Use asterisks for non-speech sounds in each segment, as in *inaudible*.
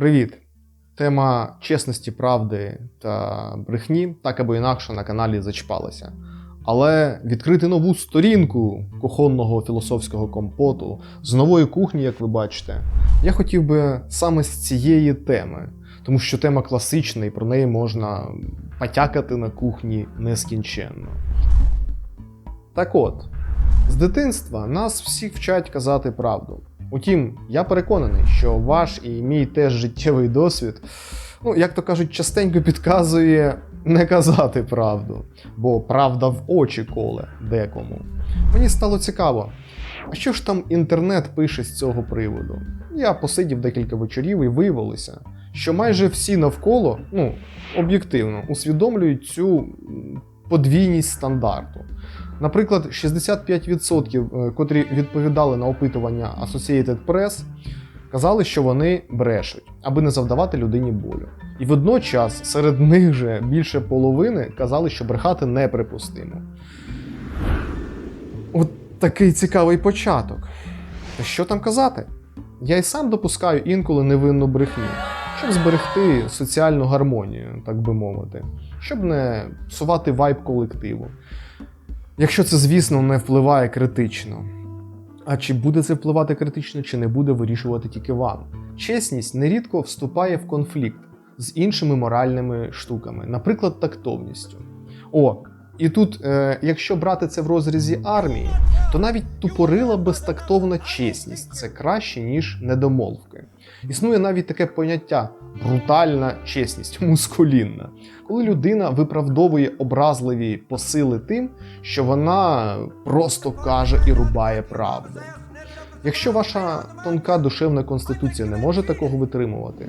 Привіт! Тема чесності, правди та брехні так або інакше на каналі зачіпалася. Але відкрити нову сторінку кухонного філософського компоту з нової кухні, як ви бачите, я хотів би саме з цієї теми, тому що тема класична і про неї можна потякати на кухні нескінченно. Так от, з дитинства нас всіх вчать казати правду. Утім, я переконаний, що ваш і мій теж життєвий досвід, ну, як то кажуть, частенько підказує не казати правду, бо правда в очі коле декому. Мені стало цікаво, а що ж там інтернет пише з цього приводу? Я посидів декілька вечорів і виявилося, що майже всі навколо, ну, об'єктивно, усвідомлюють цю подвійність стандарту. Наприклад, 65%, е, котрі відповідали на опитування Associated Press, казали, що вони брешуть, аби не завдавати людині болю. І водночас серед них же більше половини казали, що брехати неприпустимо. От такий цікавий початок. Та що там казати? Я й сам допускаю інколи невинну брехню, щоб зберегти соціальну гармонію, так би мовити, щоб не псувати вайб колективу. Якщо це, звісно, не впливає критично. А чи буде це впливати критично, чи не буде вирішувати тільки вам? Чесність нерідко вступає в конфлікт з іншими моральними штуками, наприклад, тактовністю. О, і тут, е, якщо брати це в розрізі армії, то навіть тупорила безтактовна чесність це краще, ніж недомовки. Існує навіть таке поняття брутальна чесність, *laughs* мускулінна, коли людина виправдовує образливі посили тим, що вона просто каже і рубає правду. Якщо ваша тонка душевна конституція не може такого витримувати,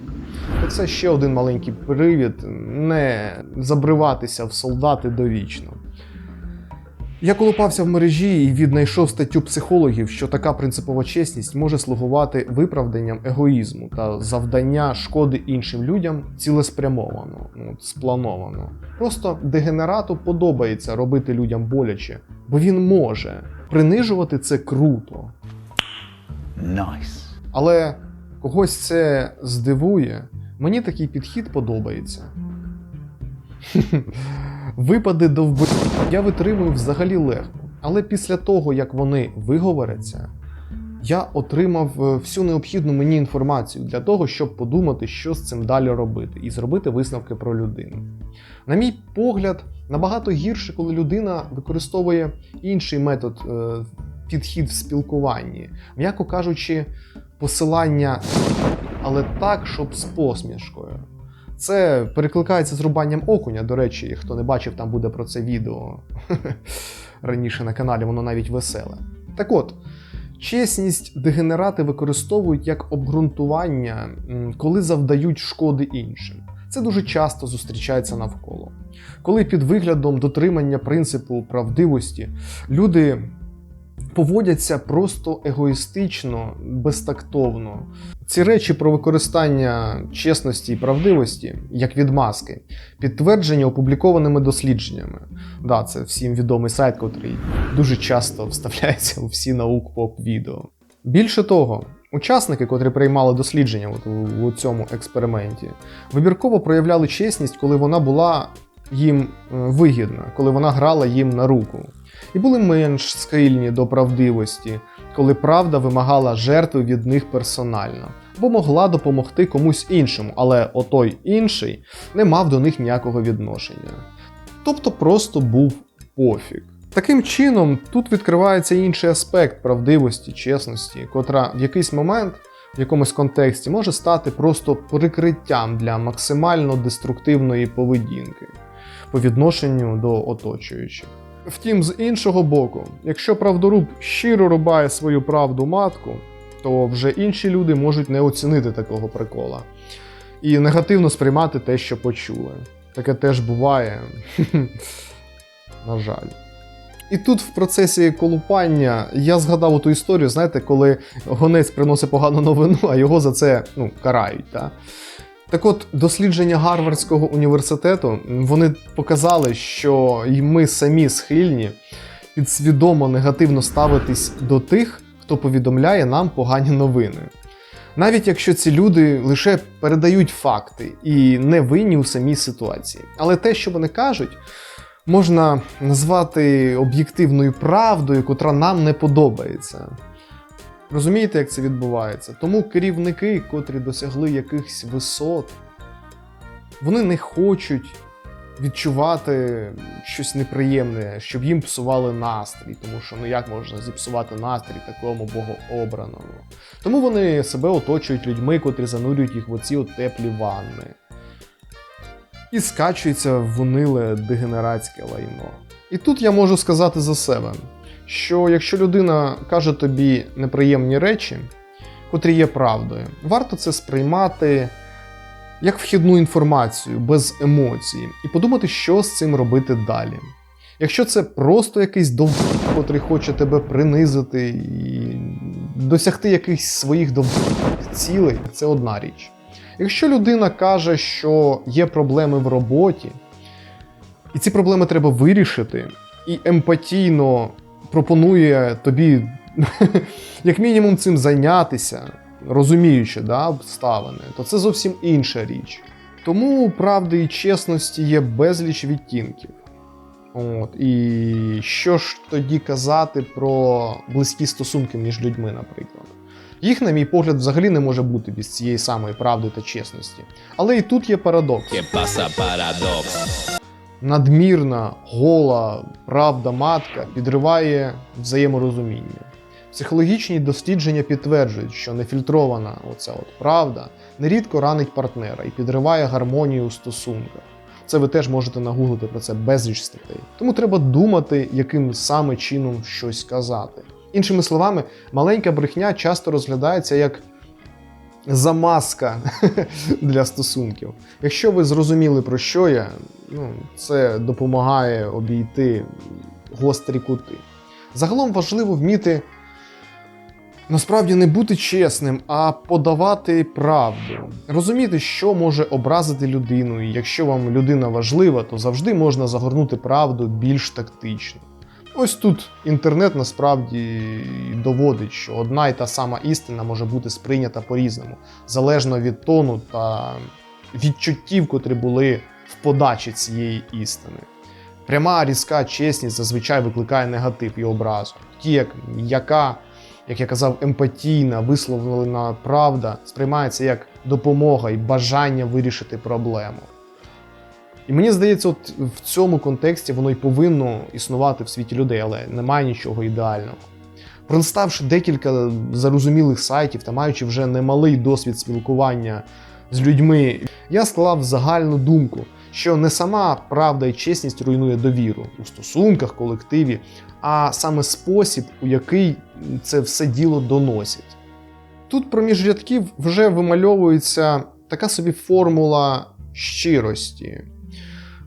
то це ще один маленький привід не забриватися в солдати довічно. Я колупався в мережі і віднайшов статтю психологів, що така принципова чесність може слугувати виправданням егоїзму та завдання шкоди іншим людям цілеспрямовано, ну, сплановано. Просто дегенерату подобається робити людям боляче, бо він може. Принижувати це круто. Nice. Але когось це здивує. Мені такий підхід подобається. *laughs* Випади до вбив я витримую взагалі легко. Але після того, як вони виговоряться, я отримав е, всю необхідну мені інформацію для того, щоб подумати, що з цим далі робити, і зробити висновки про людину. На мій погляд, набагато гірше, коли людина використовує інший метод е, підхід в спілкуванні, м'яко кажучи, посилання, але так, щоб з посмішкою. Це перекликається з рубанням окуня. До речі, хто не бачив, там буде про це відео *laughs* раніше на каналі, воно навіть веселе. Так от, чесність дегенерати використовують як обґрунтування, коли завдають шкоди іншим. Це дуже часто зустрічається навколо. Коли під виглядом дотримання принципу правдивості люди поводяться просто егоїстично, безтактовно. Ці речі про використання чесності і правдивості як відмазки, підтвердження опублікованими дослідженнями. Да, це всім відомий сайт, котрий дуже часто вставляється у всі наук поп відео. Більше того, учасники, котрі приймали дослідження от у, у цьому експерименті, вибірково проявляли чесність, коли вона була їм е, вигідна, коли вона грала їм на руку і були менш схильні до правдивості, коли правда вимагала жертви від них персонально, бо могла допомогти комусь іншому, але отой інший не мав до них ніякого відношення. Тобто просто був пофіг. Таким чином, тут відкривається інший аспект правдивості, чесності, котра в якийсь момент, в якомусь контексті може стати просто прикриттям для максимально деструктивної поведінки по відношенню до оточуючих. Втім, з іншого боку, якщо правдоруб щиро рубає свою правду матку, то вже інші люди можуть не оцінити такого прикола і негативно сприймати те, що почули. Таке теж буває. *laughs* На жаль. І тут в процесі колупання я згадав ту історію, знаєте, коли гонець приносить погану новину, а його за це ну, карають. Та? Так от, дослідження Гарвардського університету вони показали, що й ми самі схильні підсвідомо негативно ставитись до тих, хто повідомляє нам погані новини. Навіть якщо ці люди лише передають факти і не винні у самій ситуації. Але те, що вони кажуть, можна назвати об'єктивною правдою, котра нам не подобається. Розумієте, як це відбувається? Тому керівники, котрі досягли якихось висот, вони не хочуть відчувати щось неприємне, щоб їм псували настрій, тому що ну як можна зіпсувати настрій такому богообраному. Тому вони себе оточують людьми, котрі занурюють їх в оці теплі ванни. І скачується в униле дегенератське лайно. І тут я можу сказати за себе, що якщо людина каже тобі неприємні речі, котрі є правдою, варто це сприймати як вхідну інформацію без емоцій, і подумати, що з цим робити далі. Якщо це просто якийсь дов, котрий хоче тебе принизити і досягти якихось своїх дов... цілей, це одна річ. Якщо людина каже, що є проблеми в роботі, і ці проблеми треба вирішити, і емпатійно пропонує тобі, *laughs* як мінімум, цим зайнятися, розуміючи да, обставини, то це зовсім інша річ. Тому правди і чесності є безліч відтінків. От, і що ж тоді казати про близькі стосунки між людьми, наприклад? Їх, на мій погляд, взагалі не може бути без цієї самої правди та чесності. Але і тут є парадокс. ¿Qué pasa, paradox? Надмірна, гола, правда матка підриває взаєморозуміння. Психологічні дослідження підтверджують, що нефільтрована оця от правда нерідко ранить партнера і підриває гармонію у стосунках. Це ви теж можете нагуглити про це безліч статей. Тому треба думати, яким саме чином щось сказати. Іншими словами, маленька брехня часто розглядається як замазка *laughs* для стосунків. Якщо ви зрозуміли про що я, ну, це допомагає обійти гострі кути. Загалом важливо вміти насправді не бути чесним, а подавати правду. Розуміти, що може образити людину, і якщо вам людина важлива, то завжди можна загорнути правду більш тактично. Ось тут інтернет насправді доводить, що одна й та сама істина може бути сприйнята по-різному, залежно від тону та відчуттів, котрі були в подачі цієї істини. Пряма різка чесність зазвичай викликає негатив і образу. Ті, як м'яка, як я казав, емпатійна, висловлена правда сприймається як допомога і бажання вирішити проблему. І мені здається, от в цьому контексті воно й повинно існувати в світі людей, але немає нічого ідеального. Пролиставши декілька зарозумілих сайтів та маючи вже немалий досвід спілкування з людьми, я склав загальну думку, що не сама правда і чесність руйнує довіру у стосунках, колективі, а саме спосіб, у який це все діло доносять. Тут проміж рядків вже вимальовується така собі формула щирості.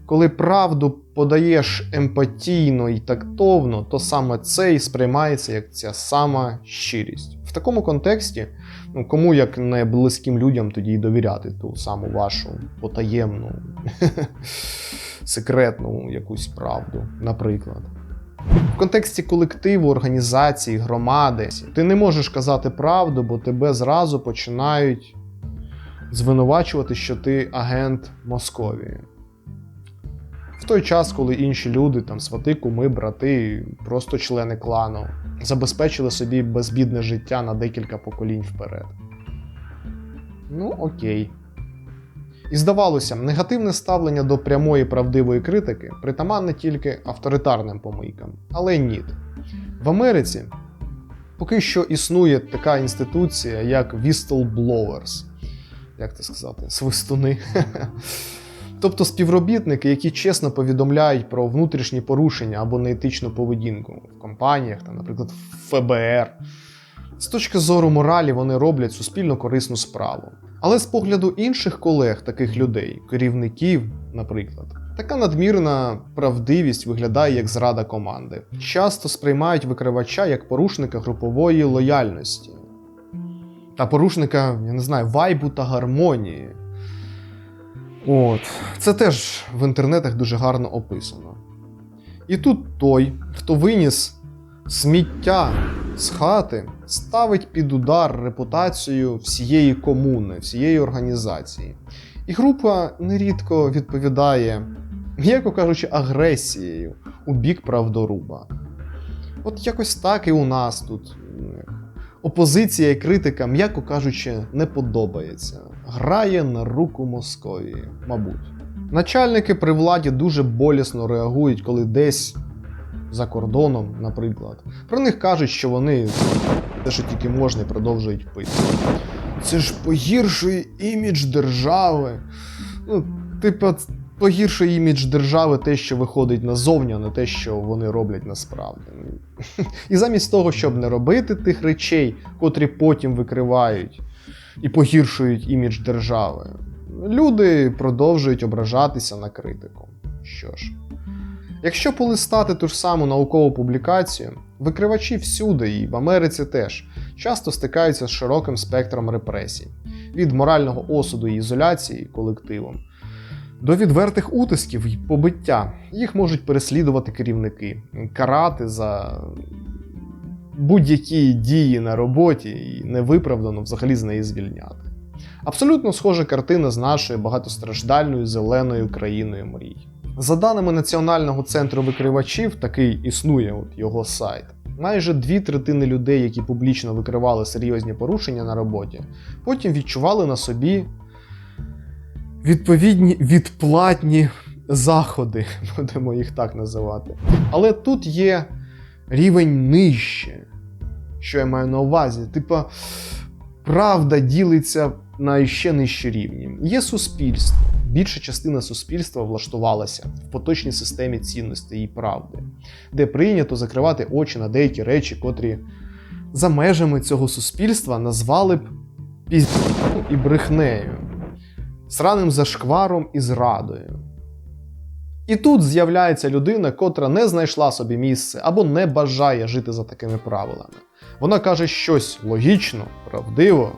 Коли правду подаєш емпатійно і тактовно, то саме це і сприймається як ця сама щирість. В такому контексті, ну кому як не близьким людям тоді довіряти ту саму вашу потаємну, *laughs* секретну якусь правду, наприклад. В контексті колективу, організації, громади ти не можеш казати правду, бо тебе зразу починають звинувачувати, що ти агент Московії. В той час, коли інші люди, там свати, куми, брати, просто члени клану, забезпечили собі безбідне життя на декілька поколінь вперед. Ну, окей. І здавалося, негативне ставлення до прямої правдивої критики притаманне тільки авторитарним помийкам. Але ні. В Америці поки що існує така інституція, як whistleblowers. Як це сказати? Свистуни. Тобто співробітники, які чесно повідомляють про внутрішні порушення або неетичну поведінку в компаніях, там, наприклад, в ФБР. З точки зору моралі вони роблять суспільно корисну справу. Але з погляду інших колег, таких людей, керівників, наприклад, така надмірна правдивість виглядає як зрада команди. Часто сприймають викривача як порушника групової лояльності та порушника, я не знаю, вайбу та гармонії. От, це теж в інтернетах дуже гарно описано. І тут той, хто виніс сміття з хати, ставить під удар репутацію всієї комуни, всієї організації. І група нерідко відповідає, м'яко кажучи, агресією у бік правдоруба. От якось так і у нас тут. Опозиція і критика, м'яко кажучи, не подобається. Грає на руку Московії, мабуть. Начальники при владі дуже болісно реагують, коли десь за кордоном, наприклад, про них кажуть, що вони те, що тільки можна, продовжують пити. Це ж погіршує імідж держави. Ну, типу, погіршує імідж держави те, що виходить назовні, а не те, що вони роблять насправді. *laughs* І замість того, щоб не робити тих речей, котрі потім викривають і погіршують імідж держави, люди продовжують ображатися на критику. Що ж, якщо полистати ту ж саму наукову публікацію, викривачі всюди і в Америці теж часто стикаються з широким спектром репресій від морального осуду і ізоляції колективом до відвертих утисків і побиття. Їх можуть переслідувати керівники, карати за будь-які дії на роботі і невиправдано взагалі з неї звільняти. Абсолютно схожа картина з нашою багатостраждальною зеленою країною мрій. За даними Національного центру викривачів, такий існує от його сайт. Майже дві третини людей, які публічно викривали серйозні порушення на роботі, потім відчували на собі відповідні відплатні заходи, *laughs* будемо їх так називати. Але тут є рівень нижче, що я маю на увазі. Типа, правда ділиться на ще нижчі рівні. Є суспільство. Більша частина суспільства влаштувалася в поточній системі цінностей і правди, де прийнято закривати очі на деякі речі, котрі за межами цього суспільства назвали б піздом і брехнею, сраним зашкваром і зрадою. І тут з'являється людина, котра не знайшла собі місце або не бажає жити за такими правилами. Вона каже щось логічно, правдиво,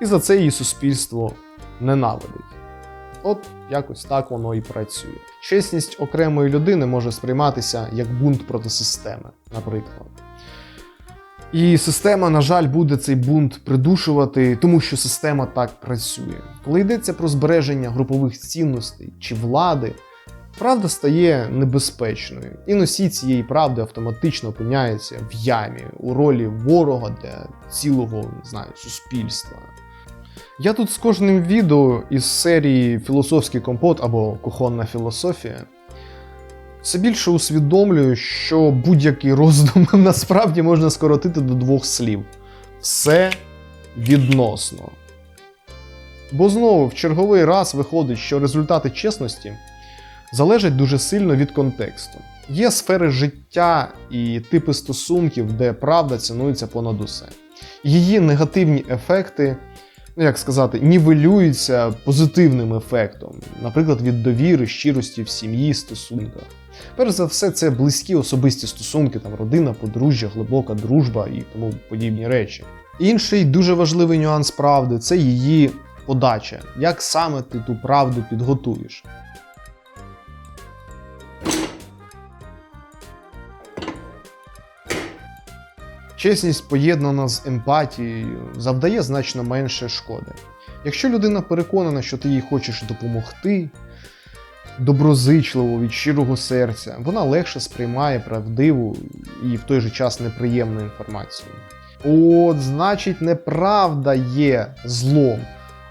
і за це її суспільство ненавидить. От якось так воно і працює. Чесність окремої людини може сприйматися як бунт проти системи, наприклад. І система, на жаль, буде цей бунт придушувати, тому що система так працює. Коли йдеться про збереження групових цінностей чи влади, правда стає небезпечною, і носій цієї правди автоматично опиняється в ямі у ролі ворога для цілого не знаю, суспільства. Я тут з кожним відео із серії Філософський компот або Кухонна філософія все більше усвідомлюю, що будь-який роздум *laughs* насправді можна скоротити до двох слів: все відносно. Бо знову в черговий раз виходить, що результати чесності залежать дуже сильно від контексту. Є сфери життя і типи стосунків, де правда цінується понад усе. Її негативні ефекти, ну як сказати, нівелюються позитивним ефектом, наприклад, від довіри, щирості в сім'ї, стосунках. Перш за все, це близькі особисті стосунки, там родина, подружжя, глибока дружба і тому подібні речі. Інший дуже важливий нюанс правди це її подача. Як саме ти ту правду підготуєш? Чесність, поєднана з емпатією, завдає значно менше шкоди. Якщо людина переконана, що ти їй хочеш допомогти, доброзичливо від щирого серця, вона легше сприймає правдиву і в той же час неприємну інформацію. От, значить, неправда є злом,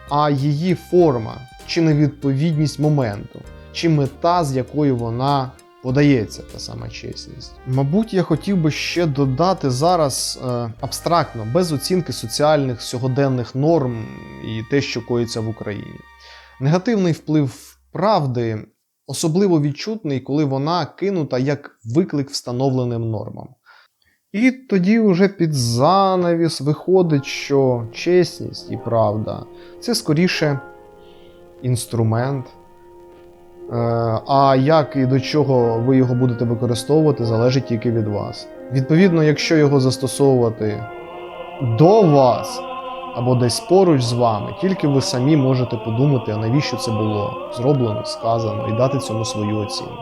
а її форма чи невідповідність моменту, чи мета, з якою вона подається, та сама чесність. Мабуть, я хотів би ще додати зараз е, абстрактно, без оцінки соціальних сьогоденних норм і те, що коїться в Україні. Негативний вплив правди особливо відчутний, коли вона кинута як виклик встановленим нормам. І тоді вже під занавіс виходить, що чесність і правда це скоріше інструмент. Е, А як і до чого ви його будете використовувати, залежить тільки від вас. Відповідно, якщо його застосовувати до вас або десь поруч з вами, тільки ви самі можете подумати, а навіщо це було зроблено, сказано, і дати цьому свою оцінку.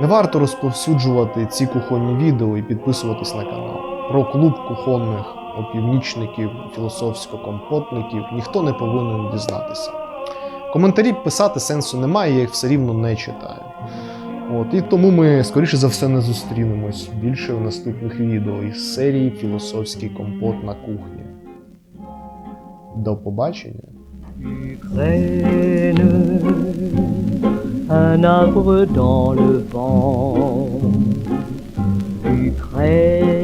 Не варто розповсюджувати ці кухонні відео і підписуватись на канал. про клуб кухонних опівнічників, філософсько-компотників ніхто не повинен дізнатися. Коментарі писати сенсу немає, я їх все рівно не читаю. От, і тому ми, скоріше за все, не зустрінемось більше в наступних відео із серії Філософський компот на кухні. До побачення! Ukraine, un arbre dans le vent. Ukraine,